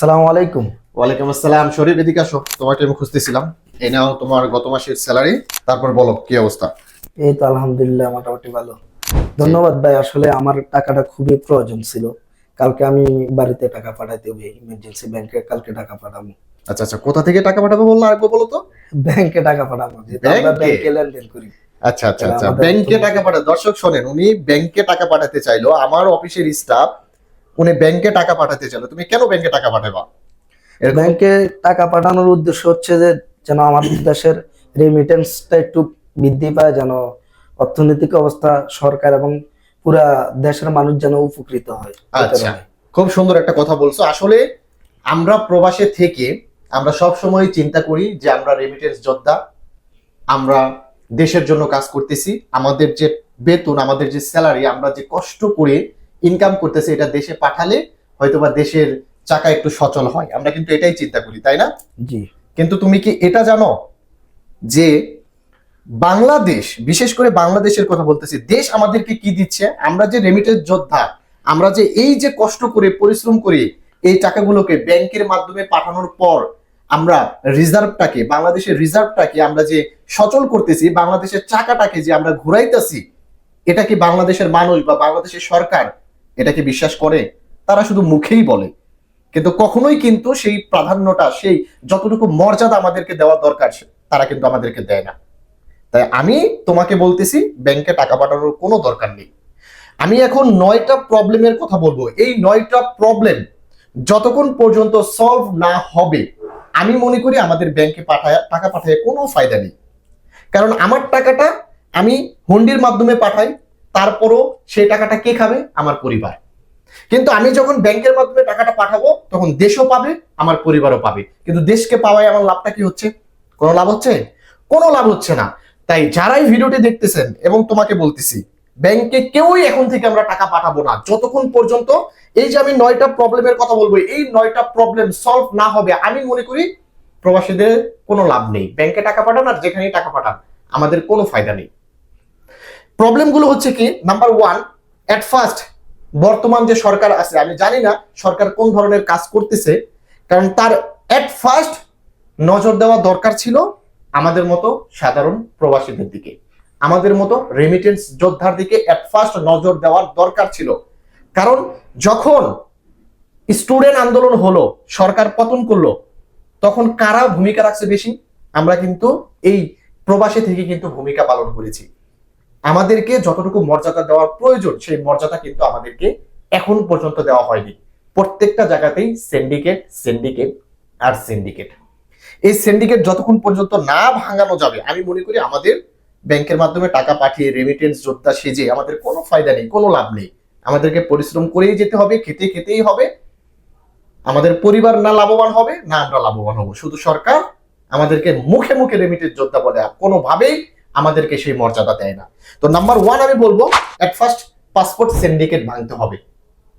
সালাম আলাইকুম। ওয়ালাইকুম আসসালাম। শরীফ এদিকে আসো। তোমাকে আমি খুঁজতেছিলাম। এই নাও তোমার গত মাসের স্যালারি তারপর বলো কি অবস্থা? এই তো আলহামদুলিল্লাহ মোটামুটি ভালো। ধন্যবাদ ভাই আসলে আমার টাকাটা খুবই প্রয়োজন ছিল। কালকে আমি বাড়িতে টাকা পাঠাইতে হবে ইমার্জেন্সি ব্যাংকে কালকে টাকা পাঠাবো। আচ্ছা আচ্ছা কোথা থেকে টাকা পাঠাবে বলল আরেকবার বলো তো? ব্যাংকে টাকা পাঠাবো যেহেতু আমরা ব্যাংকে? ব্যাংকে লেনদেন করি। আচ্ছা আচ্ছা আচ্ছা। ব্যাংকে টাকা পাঠা দর্শক শোনেন উনি ব্যাংকে টাকা পাঠাতে চাইলো। আমার অফিসের স্টাফ উনি ব্যাংকে টাকা পাঠাতে চাইলো। তুমি কেন ব্যাংকে টাকা পাঠাবা? ব্যাংকে টাকা পাঠানোর উদ্দেশ্য হচ্ছে যে যেন আমাদের দেশের রেমিটেন্সটা একটু বৃদ্ধি পায় যেন অর্থনৈতিক অবস্থা সরকার এবং পুরা দেশের মানুষ যেন উপকৃত হয়। আচ্ছা খুব সুন্দর একটা কথা বলছো। আসলে আমরা প্রবাসে থেকে আমরা সব সময় চিন্তা করি যে আমরা রেমিটেন্স যোদ্ধা আমরা দেশের জন্য কাজ করতেছি। আমাদের যে বেতন আমাদের যে স্যালারি আমরা যে কষ্ট করে ইনকাম করতেছি এটা দেশে পাঠালে হয়তোবা দেশের চাকা একটু সচল হয়। আমরা কিন্তু এটাই চিন্তা করি তাই না? জি। কিন্তু তুমি কি এটা জানো যে বাংলাদেশ বিশেষ করে বাংলাদেশের কথা বলতেছি দেশ আমাদেরকে কি দিচ্ছে? আমরা যে রেমিটেন্স যোদ্ধা আমরা যে এই যে কষ্ট করে পরিশ্রম করে এই টাকাগুলোকে ব্যাংকের মাধ্যমে পাঠানোর পর আমরা রিজার্ভটাকে বাংলাদেশের রিজার্ভটাকে আমরা যে সচল করতেছি বাংলাদেশের চাকাটাকে যে আমরা ঘুরাইতেছি এটা কি বাংলাদেশের মানুষ বা বাংলাদেশের সরকার এটা কি বিশ্বাস করে, তারা শুধু মুখেই বলে। কিন্তু কখনোই কিন্তু সেই প্রাধান্যটা, সেই যতটুকু মর্যাদা আমাদেরকে দেওয়া দরকার, তারা কিন্তু আমাদেরকে দেয় না। তাই আমি তোমাকে বলতেছি, ব্যাংকে টাকা পাঠানোর কোনো দরকার নেই। আমি এখন নয়টা প্রবলেমের কথা বলব। এই নয়টা প্রবলেম যতক্ষণ পর্যন্ত সলভ না হবে, আমি মনে করি আমাদের ব্যাংকে পাঠায়, টাকা পাঠায় কোনো ফায়দা নেই। কারণ আমার টাকাটা আমি হুন্ডির মাধ্যমে পাঠাই তারপরও সেই টাকাটা কে খাবে? আমার পরিবার। কিন্তু আমি যখন ব্যাংকের মাধ্যমে টাকাটা পাঠাবো, তখন দেশও পাবে, আমার পরিবারও পাবে। কিন্তু দেশকে পাওয়ায় আমার লাভটা কি হচ্ছে? কোনো লাভ হচ্ছে? কোনো লাভ হচ্ছে না। তাই যারাই ভিডিওটি দেখতেছেন এবং তোমাকে বলতেছি, ব্যাংকে কেউই এখন থেকে আমরা টাকা পাঠাবো না। যতক্ষণ পর্যন্ত এই যে আমি নয়টা প্রবলেমের কথা বলব, এই নয়টা প্রবলেম সলভ না হবে, আমি মনে করি প্রবাসীদের কোনো লাভ নেই। ব্যাংকে টাকা পাঠান আর যেখানেই টাকা পাঠান, আমাদের কোনো ফায়দা নেই। প্রবলেমগুলো হচ্ছে কি? নাম্বার ওয়ান এট ফার্স্ট বর্তমান যে সরকার আছে, আমি জানি না সরকার কোন ধরনের কাজ করতেছে, কারণ তার এট ফার্স্ট নজর দেওয়া দরকার ছিল আমাদের মতো সাধারণ প্রবাসীদের দিকে। আমাদের মতো রেমিটেন্স যোদ্ধার দিকে এট ফার্স্ট নজর দেওয়ার দরকার ছিল। কারণ যখন স্টুডেন্ট আন্দোলন হলো, সরকার পতন করল, তখন কারা ভূমিকা রাখছে বেশি? আমরা কিন্তু এই প্রবাসী থেকে কিন্তু ভূমিকা পালন করেছি। আমাদেরকে যতটুকু মর্যাদা দেওয়ার প্রয়োজন, সেই মর্যাদা কিন্তু আমাদেরকে এখন পর্যন্ত দেওয়া হয়নি। প্রত্যেকটা জায়গাতেই সিন্ডিকেট সিন্ডিকেট আর সিন্ডিকেট এই সিন্ডিকেট যতক্ষণ পর্যন্ত না ভাঙানো যাবে, আমি মনে করি আমাদের ব্যাংকের মাধ্যমে টাকা পাঠিয়ে রেমিটেন্স যোদ্ধা সেজে আমাদের কোনো ফায়দা নেই, কোনো লাভ নেই। আমাদেরকে পরিশ্রম করেই যেতে হবে, খেতে খেতেই হবে। আমাদের পরিবার না লাভবান হবে, না আমরা লাভবান হব। শুধু সরকার আমাদেরকে মুখে মুখে রেমিটেন্স যোদ্ধা বলে কোনোভাবেই আমাদেরকে সেই মর্যাদা দেয় না। তো নাম্বার ওয়ান আমি বলব এট ফার্স্ট পাসপোর্ট সিন্ডিকেট ভাঙতে হবে।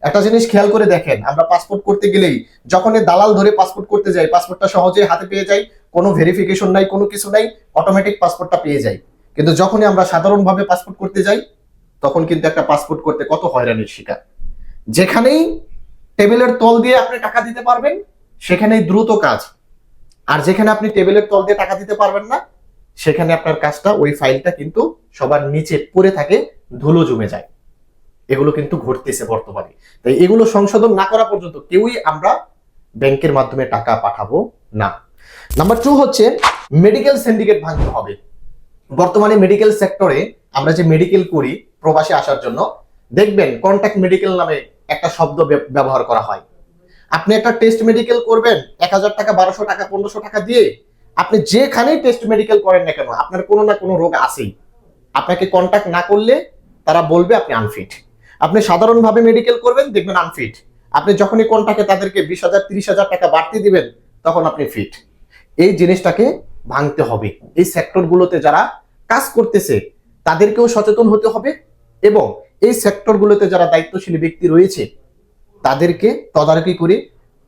একটা জিনিস খেয়াল করে দেখেন, আমরা পাসপোর্ট করতে গেলেই যখন দালাল ধরে পাসপোর্ট করতে যাই পাসপোর্টটা সহজে হাতে পেয়ে যাই, কোনো ভেরিফিকেশন নাই, কোনো কিছু নাই অটোমেটিক পাসপোর্টটা পেয়ে যাই। কিন্তু যখনই আমরা সাধারণভাবে পাসপোর্ট করতে যাই, তখন কিন্তু একটা পাসপোর্ট করতে কত হয়রানির শিকার। যেখানেই টেবিলের তল দিয়ে আপনি টাকা দিতে পারবেন, সেখানেই দ্রুত কাজ। আর যেখানে আপনি টেবিলের তল দিয়ে টাকা দিতে পারবেন না সেখানে আপনার কাজটা, ওই ফাইলটা কিন্তু সবার নিচে পড়ে থাকে, ধুলো জমে যায়। এগুলো কিন্তু ঘটতেছে বর্তমানে। তাই এগুলো সংশোধন না করা পর্যন্ত কেউই আমরা ব্যাংকের মাধ্যমে টাকা পাঠাবো না। নাম্বার টু হচ্ছে মেডিকেল সিন্ডিকেট ভাঙতে হবে। বর্তমানে মেডিকেল সেক্টরে আমরা যে মেডিকেল করি প্রবাসে আসার জন্য, দেখবেন কন্ট্যাক্ট মেডিকেল নামে একটা শব্দ ব্য- ব্যবহার করা হয়। আপনি একটা টেস্ট মেডিকেল করবেন, এক হাজার টাকা, বারোশো টাকা, পনেরোশো টাকা দিয়ে আপনি যেখানেই টেস্ট মেডিকেল করেন না কেন, আপনার কোনো না কোনো রোগ আছেই। আপনাকে কন্ট্যাক্ট না করলে তারা বলবে আপনি আনফিট আপনি সাধারণভাবে মেডিকেল করবেন, দেখবেন আনফিট আপনি যখনই কন্ট্যাক্টে তাদেরকে বিশ হাজার, তিরিশ হাজার টাকা বাড়তি দিবেন, তখন আপনি ফিট এই জিনিসটাকে ভাঙতে হবে। এই সেক্টরগুলোতে যারা কাজ করতেছে, তাদেরকেও সচেতন হতে হবে এবং এই সেক্টরগুলোতে যারা দায়িত্বশীল ব্যক্তি রয়েছে, তাদেরকে তদারকি করে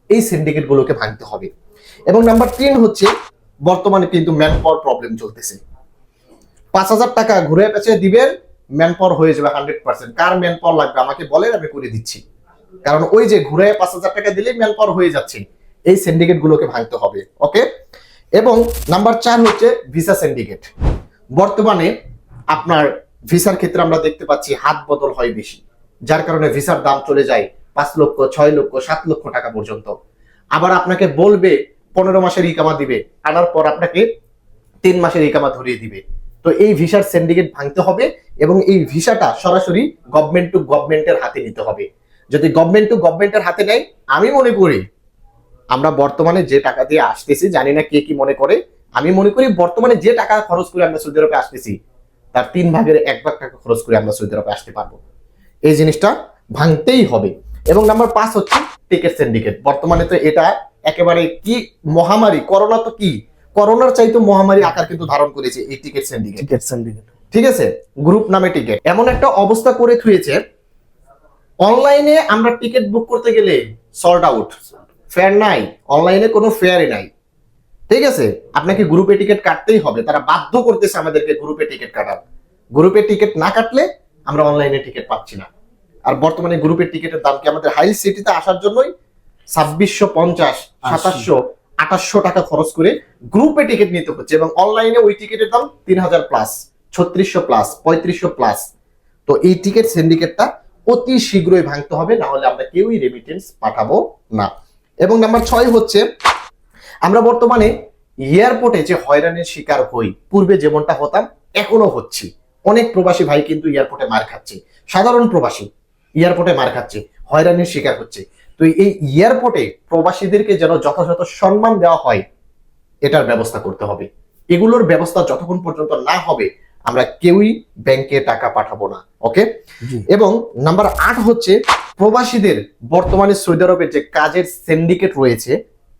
এই সিন্ডিকেটগুলোকে ভাঙতে হবে। এবং নাম্বার তিন হচ্ছে বর্তমানে কিন্তু ম্যান পাওয়ার প্রবলেম চলতেছে। পাঁচ হাজার টাকা ঘুরে পেঁচে দিবেন ম্যান পাওয়ার হয়ে যাবে হান্ড্রেড পার্সেন্ট কার ম্যান পাওয়ার লাগবে? আমাকে বলেন, আমি করে দিচ্ছি। কারণ ওই যে ঘুরে পাঁচ হাজার টাকা দিলে ম্যান পাওয়ার হয়ে যাচ্ছে। এই সিন্ডিকেট গুলোকে ভাঙতে হবে ওকে এবং নাম্বার চার হচ্ছে ভিসা সিন্ডিকেট বর্তমানে আপনার ভিসার ক্ষেত্রে আমরা দেখতে পাচ্ছি হাত বদল হয় বেশি। যার কারণে ভিসার দাম চলে যায় পাঁচ লক্ষ, ছয় লক্ষ, সাত লক্ষ টাকা পর্যন্ত। আবার আপনাকে বলবে পনেরো মাসের ইকামা দিবে। আনার পর আপনাকে তিন মাসের ইকামা ধরিয়ে দিবে। তো এই ভিসার সিন্ডিকেট ভাঙতে হবে এবং এই ভিসাটা সরাসরি গভর্নমেন্ট টু গভর্নমেন্টের হাতে নিতে হবে। যদি গভর্নমেন্ট টু গভর্নমেন্টের হাতে নেয়, আমি মনে করি আমরা বর্তমানে যে টাকা দিয়ে আসতেছি, জানি না কে কি মনে করে, আমি মনে করি বর্তমানে যে টাকা খরচ করে আমরা সৌদি আরবে আসতেছি, তার তিন ভাগের এক ভাগ টাকা খরচ করে আমরা সৌদি আরবে আসতে পারব। এই জিনিসটা ভাঙতেই হবে। এবং নাম্বার পাঁচ হচ্ছে টিকেট সিন্ডিকেট বর্তমানে তো এটা একেবারে কি মহামারী করোনা তো কি? করোনার চাইতে মহামারী আকার কিন্তু ধারণ করেছে এই টিকেট সিন্ডিকেট টিকিট সিন্ডিকেট ঠিক আছে? গ্রুপ নামে টিকিট এমন একটা অবস্থা করে থুয়েছে অনলাইনে আমরা টিকিট বুক করতে গেলে সল্ট আউট ফেয়ার নাই অনলাইনে কোনো ফেয়ারই নাই। ঠিক আছে? আপনাকে গ্রুপে টিকিট কাটতেই হবে। তারা বাধ্য করতেছে আমাদেরকে গ্রুপে টিকিট কাটার। গ্রুপে টিকিট না কাটলে আমরা অনলাইনে টিকিট পাচ্ছি না। আর বর্তমানে গ্রুপের টিকিটের দাম কি আমাদের হাই সিটিতে আসার জন্যই ছাব্বিশশো পঞ্চাশ সাতাশশো আঠাশশো টাকা খরচ করে গ্রুপে টিকিট নিতে হচ্ছে এবং অনলাইনে ওই টিকিটের দাম তিন হাজার প্লাস ছত্রিশশো প্লাস পঁয়ত্রিশশো প্লাস। তো এই টিকিট সিন্ডিকেটটা অতি শীঘ্রই ভাঙতে হবে না হলে আমরা কেউই রেমিটেন্স পাঠাবো না। এবং নাম্বার ছয় হচ্ছে আমরা বর্তমানে এয়ারপোর্টে যে হয়রানির শিকার হই পূর্বে যেমনটা হতাম এখনও হচ্ছি। অনেক প্রবাসী ভাই কিন্তু এয়ারপোর্টে মার খাচ্ছে। সাধারণ প্রবাসী এয়ারপোর্টে মার খাচ্ছে হয়রানির শিকার হচ্ছে। তো এই এয়ারপোর্টে প্রবাসীদেরকে যেন যথাযথ সম্মান দেওয়া হয় এটার ব্যবস্থা করতে হবে। এগুলোর ব্যবস্থা যতক্ষণ পর্যন্ত না হবে আমরা কেউই ব্যাংকে টাকা পাঠাবো না ওকে? এবং নাম্বার আট হচ্ছে প্রবাসীদের বর্তমানে সৌদি আরবের যে কাজের সিন্ডিকেট রয়েছে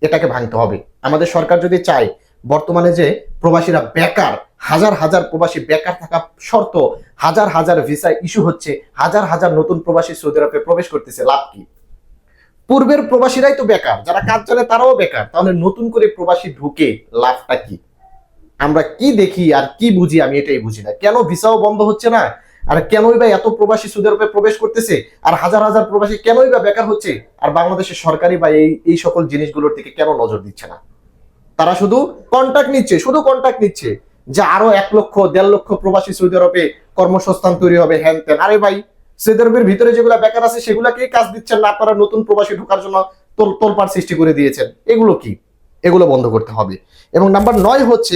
এটাকে ভাঙতে হবে। আমাদের সরকার যদি চায় বর্তমানে যে প্রবাসীরা বেকার, হাজার হাজার প্রবাসী বেকার থাকা শর্ত, হাজার হাজার ভিসা ইস্যু হচ্ছে, হাজার হাজার নতুন প্রবাসী সৌদি আরবে প্রবেশ করতেছে, লাভ কি? পূর্বের প্রবাসীরাই তো বেকার, যারা কাজ চলে তারাও বেকার, তাহলে নতুন করে প্রবাসী ঢুকে লাভটা কি? আমরা কি দেখি আর কি বুঝি আমি এটাই বুঝি না। কেন ভিসাও বন্ধ হচ্ছে না? আর কেনই বা এত প্রবাসী সৌদি আরবে প্রবেশ করতেছে? আর হাজার হাজার প্রবাসী কেনই বা বেকার হচ্ছে? আর বাংলাদেশের সরকারি বা এই এই সকল জিনিসগুলোর দিকে কেন নজর দিচ্ছে না? তারা শুধু কন্টাক্ট নিচ্ছে, শুধু কন্টাক্ট নিচ্ছে যে আরও এক লক্ষ, দেড় লক্ষ প্রবাসী সৌদি আরবে কর্মসংস্থান তৈরি হবে, হ্যান ত্যান। আরে ভাই, সৌদি আরবের ভিতরে যেগুলো বেকার আছে, সেগুলাকেই কাজ দিচ্ছেন না, আপনারা নতুন প্রবাসী ঢোকার জন্য তোল, তোলপাড় সৃষ্টি করে দিয়েছেন। এগুলো কি? এগুলো বন্ধ করতে হবে। এবং নাম্বার নয় হচ্ছে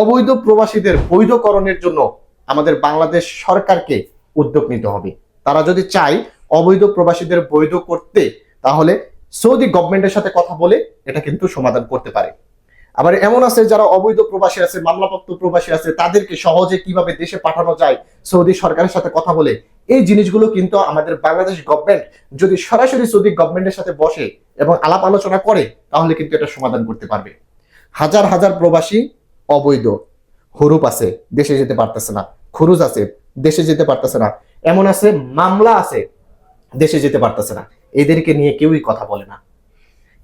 অবৈধ প্রবাসীদের বৈধকরণের জন্য আমাদের বাংলাদেশ সরকারকে উদ্যোগ নিতে হবে। তারা যদি চায় অবৈধ প্রবাসীদের বৈধ করতে, তাহলে সৌদি গভর্নমেন্টের সাথে কথা বলে এটা কিন্তু সমাধান করতে পারে। আবার এমন আছে যারা অবৈধ প্রবাসী আছে, মামলাপ্রাপ্ত প্রবাসী আছে, তাদেরকে সহজে কীভাবে দেশে পাঠানো যায়, সৌদি সরকারের সাথে কথা বলে, এই জিনিসগুলো কিন্তু আমাদের বাংলাদেশ গভর্নমেন্ট যদি সরাসরি সৌদি গভর্নমেন্টের সাথে বসে এবং আলাপ আলোচনা করে, তাহলে কিন্তু এটা সমাধান করতে পারবে। হাজার হাজার প্রবাসী অবৈধ, হরুপ আছে, দেশে যেতে পারতেছে না, খরুজ আছে, দেশে যেতে পারতেছে না, এমন আছে, মামলা আছে, দেশে যেতে পারতেছে না, এদেরকে নিয়ে কেউই কথা বলে না।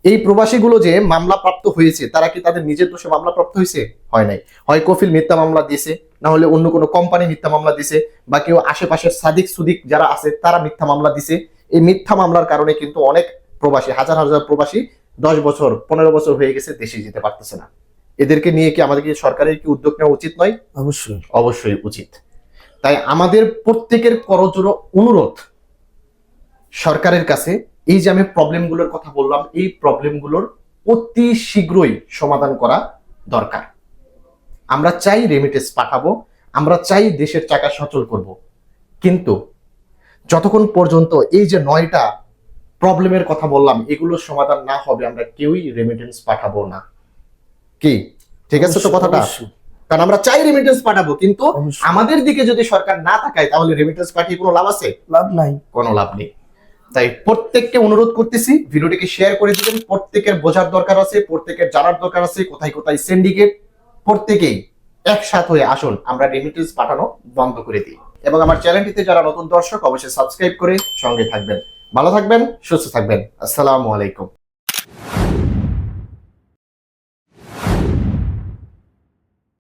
এই প্রবাসীগুলো যে মামলা প্রাপ্ত হয়েছে তারা কি তাদের নিজের দোষে মামলা প্রাপ্ত হয়েছে? হয় নাই। হয় কফিল মিথ্যা মামলা দিয়েছে না হলে অন্য কোনো কোম্পানি মিথ্যা মামলা দিছে বা কেউ আশেপাশের সাদিক সুদিক যারা আছে তারা মিথ্যা মামলা দিছে এই মিথ্যা মামলার কারণে কিন্তু অনেক প্রবাসী হাজার হাজার প্রবাসী দশ বছর পনেরো বছর হয়ে গেছে দেশে যেতে পারতেছে না। এদেরকে নিয়ে কি আমাদেরকে সরকারের কি উদ্যোগ নেওয়া উচিত নয়? অবশ্যই। অবশ্যই উচিত। তাই আমাদের প্রত্যেকের করজোড়ো অনুরোধ সরকারের কাছে এই যে আমি প্রবলেমগুলোর কথা বললাম এই প্রবলেমগুলোর অতি শীঘ্রই সমাধান করা দরকার। আমরা চাই রেমিটেন্স পাঠাবো আমরা চাই দেশের চাকা সচল করব। কিন্তু যতক্ষণ পর্যন্ত এই যে নয়টা প্রবলেমের কথা বললাম এগুলোর সমাধান না হবে আমরা কেউই রেমিটেন্স পাঠাবো না। কি? ঠিক আছে তো কথাটা? কারণ আমরা চাই রেমিটেন্স পাঠাবো কিন্তু আমাদের দিকে যদি সরকার না থাকায় তাহলে রেমিটেন্স পাঠিয়ে কোনো লাভ আছে? লাভ নাই। কোনো লাভ নেই। তাই প্রত্যেককে অনুরোধ করতেছি, ভিডিওটিকে শেয়ার করে দিবেন। প্রত্যেকের বোঝার দরকার আছে, প্রত্যেকের জানার দরকার আছে, কোথায় কোথায় সিন্ডিকেট প্রত্যেকেই একসাথ হয়ে আসুন, আমরা রেমিটেন্স পাঠানো বন্ধ করে দিই। এবং আমার চ্যানেলটিতে যারা নতুন দর্শক, অবশ্যই সাবস্ক্রাইব করে সঙ্গে থাকবেন। ভালো থাকবেন, সুস্থ থাকবেন। আসসালামু আলাইকুম।